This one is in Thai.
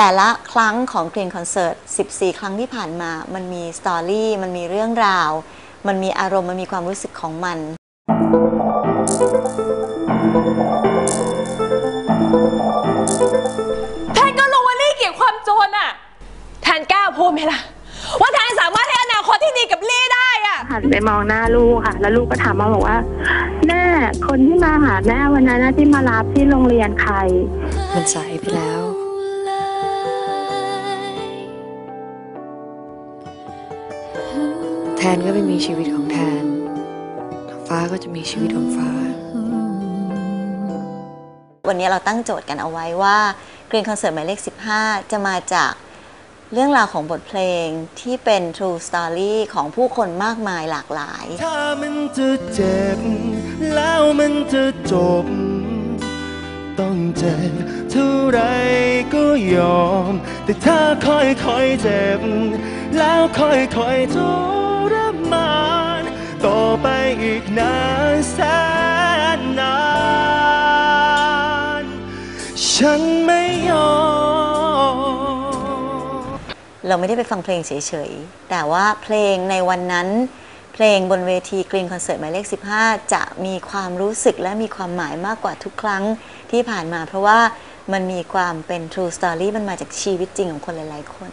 แต่ละครั้งของกรีนคอนเสิร์ต 14 ครั้งที่ผ่านมา มันมีสตอรี่มันมีเรื่องราว มันมีอารมณ์มันมีความรู้สึกของมันแทนก็รู้ว่าลี่เกลียดความจนอะแทนกล้าพูดไหมล่ะ ว่าแทนสามารถให้อนาคตที่ดีกับลี่ได้อะหันไปมองหน้าลูกค่ะ แล้วลูกก็ถามมาบอกว่าแม่คนที่มาหาแม่วันนั้นน่ะที่มารับที่โรงเรียนใคร มันสายไปแล้ว แทนก็ไปมีชีวิตของแทน ฟ้าก็จะมีชีวิตของฟ้า วันนี้เราตั้งโจทย์กันเอาไว้ว่าเกรียนคอนเสิร์ตหมายเลข 15 จะมาจากเรื่องราวของบทเพลงที่เป็น True Story ของผู้คนมากมายหลากหลาย ถ้ามันจะเจ็บ แล้วมันจะจบ ต้องเจ็บเท่าไรก็ยอม แต่ถ้าค่อยค่อยเจ็บ แล้วค่อยค่อยทรมาน ต่อไปอีกนานแสนนาน ฉันไม่ยอม เราไม่ได้ไปฟังเพลงเฉยๆ แต่ว่าเพลงในวันนั้น เพลงบนเวทีกรีนคอนเสิร์ตหมายเลข 15 จะมีความรู้สึกและมีความหมายมากกว่าทุกครั้งที่ผ่านมา เพราะว่ามันมีความเป็น true story มันมาจากชีวิตจริงของคนหลาย ๆ คน